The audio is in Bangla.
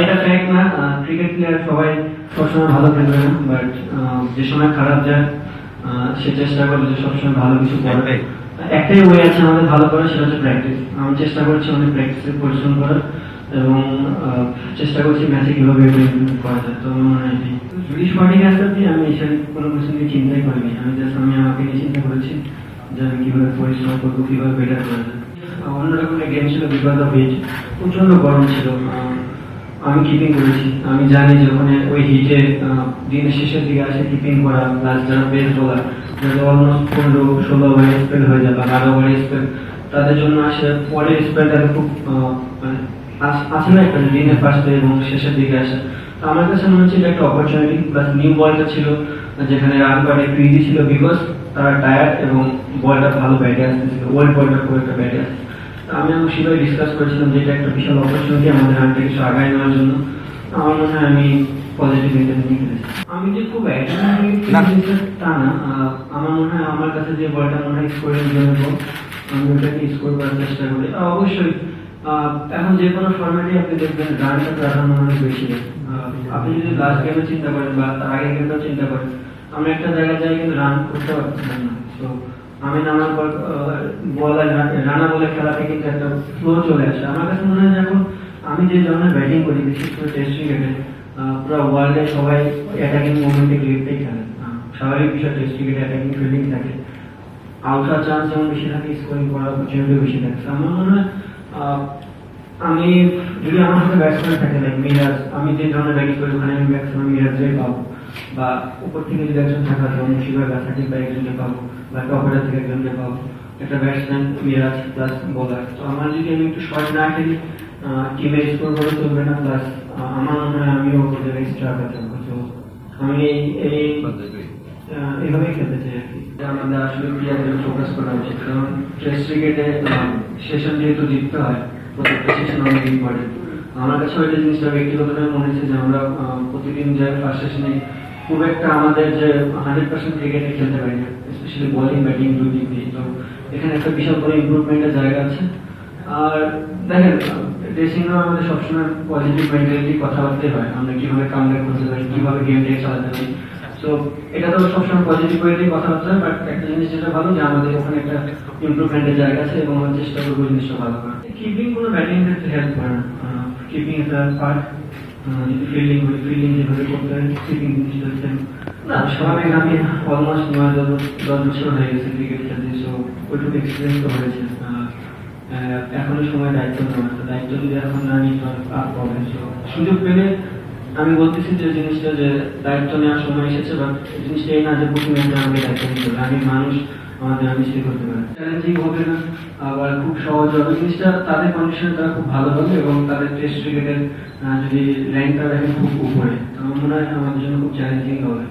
এটা ফ্যাক্ট না ক্রিকেট প্লেয়ার সবাই সবসময় ভালো খেলবে না বাট যে সময় খারাপ যায় সে চেষ্টা করে যে সবসময় ভালো কিছু করবে একটাই ওয়ে আছে আমাদের ভালো করার সেটা হচ্ছে প্র্যাকটিস আমি চেষ্টা করছি অনেক প্র্যাকটিসে পরিশ্রম করার এবং আহ, চেষ্টা করছি ম্যাচে কীভাবে করা যায়। তো মনে। যদি সঠিক আমি কোনো কিছু নিয়ে চিন্তাই করিনি। আমি জাস্ট আমি আমাকে নিয়ে চিন্তা করেছি যে আমি কীভাবে পরিশ্রম করব কীভাবে বেটার করা যায়। অন্যরকম গেম ছিল অফ হিট প্রচণ্ড গরম ছিল। আমি কিপিং করেছি। আমি জানি যে ওখানে ওই হিটে দিনের শেষের দিকে আসে কিপিং করা প্লাস যারা বেস বোলার যাদের অলমোস্ট পনেরো, ষোলো ওভার স্পেল হয়ে যায় বারো ওভার স্পেল তাদের জন্য আসে পরের স্পেলটা খুব মানে আসে না একটা দিনের ফার্স্টে এবং শেষের দিকে আসে। আমার কাছে মনে হচ্ছে একটা অপরচুনিটি প্লাস নিউ বলটা ছিল, যেখানে রান করা একটু ইজি ছিল বিকজ তারা টায়ার্ড এবং বলটা ভালো ব্যাটে আসতেছিল ওল্ড বলটা খুব একটা ব্যাটে আসছে তো আমি এবং শিবাই ডিসকাস করেছিলাম যে এটা একটা বিশাল অপরচুনিটি আমাদের কিছু আগায় নেওয়ার জন্য। আমার মনে হয় আমি পজিটিভ আমি যে খুব তা না। আমার মনে হয় আমার কাছে যে বলটা মনে হয় স্কোরের জন্য আমি ওটাকে স্কোর করার চেষ্টা করি। অবশ্যই। এখন যে কোনো ফর্মেটে আপনি দেখবেন রানটা প্রাধান্য অনেক বেশি। আপনি যদি লাস্ট গেমে চিন্তা করেন বা তার আগের গেমটাও চিন্তা করেন আমরা একটা জায়গায় যাই কিন্তু রান করতে পারতেছিলাম না। তো আমি নানা পর বল রানা বলে থেকে কিন্তু একটা ফ্লো চলে আসে। আমার কাছে মনে হয় এখন আমি যে ধরনের ব্যাটিং করি, বিশেষ করে টেস্ট ক্রিকেটে পুরো ওয়ার্ল্ডে সবাই অ্যাটাকিং মুভমেন্টে ক্রিকেটটাই খেলে। স্বাভাবিক বিষয় টেস্ট ক্রিকেটে অ্যাটাকিং ফিল্ডিং থাকে। আউটার চান্স যেমন বেশি থাকে স্কোরিং করার অপরচুনিটি বেশি থাকে। আমার মনে হয় আমি যদি আমার সাথে ব্যাটসম্যান থাকে লাইক মিরাজ আমি যে ধরনের ব্যাটিং করি ওখানে আমি ব্যাটসম্যান মিরাজই পাবো। বা উপর থেকে যদি একজন থাকা যেমন মুশিবার কাছা থেকে একজনকে পাবো বা টপারের থেকে একজনকে পাবো একটা ব্যাটসম্যান মিরাজ প্লাস বোলার তো আমার যদি আমি একটু শর্ট না খেলি টিমে স্কোর করে চলবে না প্লাস আমার মনে হয় আমিও ওদের এক্সট্রা থাকব তো আমি এই এভাবেই খেলতে চাই আর কি। আমাদের আসলে প্লেয়ারদের ফোকাস করা উচিত। কারণ টেস্ট ক্রিকেটে সেশন যেহেতু জিততে হয় আমার কাছে ওইটা জিনিসটা ব্যক্তিগতভাবে মনে হচ্ছে যে আমরা প্রতিদিন যে ফার্স্ট সেশনে খুব একটা আমাদের যে হান্ড্রেড পার্সেন্ট ক্রিকেটে খেলতে পারি না স্পেশালি বোলিং ব্যাটিং দুই দিক দিয়ে। তো এখানে একটা বিশাল বড় ইমপ্রুভমেন্টের জায়গা আছে। আর দেখেন ড্রেসিং রুমে আমাদের সবসময় পজিটিভ মেন্টালিটি কথাবার্তাই হয়। আমরা কীভাবে কামব্যাক করতে পারি, কীভাবে গেমটাকে চালাতে পারি। তো এটা তো সবসময় পজিটিভ ওয়েতেই কথাবার্তা হয় বাট একটা জিনিস যেটা ভালো যে আমাদের ওখানে একটা ইমপ্রুভমেন্টের জায়গা আছে এবং আমরা চেষ্টা করব জিনিসটা ভালো করার। কিপিং কোনো ব্যাটিং ক্ষেত্রে হেল্প করে না কিপিং একটা পার্ট যদি ফিল্ডিং করি ফিল্ডিং যেভাবে করতে হয় কিপিং জিনিসটা হচ্ছে না স্বাভাবিক আমি অলমোস্ট নয় দশ দশ বছর হয়ে গেছে ক্রিকেট খেলতে সো ওইটুকু এক্সপিরিয়েন্স তো হয়েছে। এখনও সময় দায়িত্ব নেওয়া দায়িত্ব যদি এখন না নিই তো আর প্রবলেম সুযোগ পেলে আমি বলতেছি যে জিনিসটা যে দায়িত্ব নেওয়ার সময় এসেছে বা জিনিসটা এই না যে বুকিং আমি দায়িত্ব নিতে হবে আমি মানুষ, আমাদের আমি সেই করতে পারি চ্যালেঞ্জিং হবে না, আবার খুব সহজ হবে। জিনিসটা তাদের কন্ডিশনে তারা খুব ভালো হবে এবং তাদের টেস্ট ক্রিকেটের যদি র্যাঙ্কটা দেখেন খুব উপরে, তো আমার মনে হয় আমাদের জন্য খুব চ্যালেঞ্জিং হবে।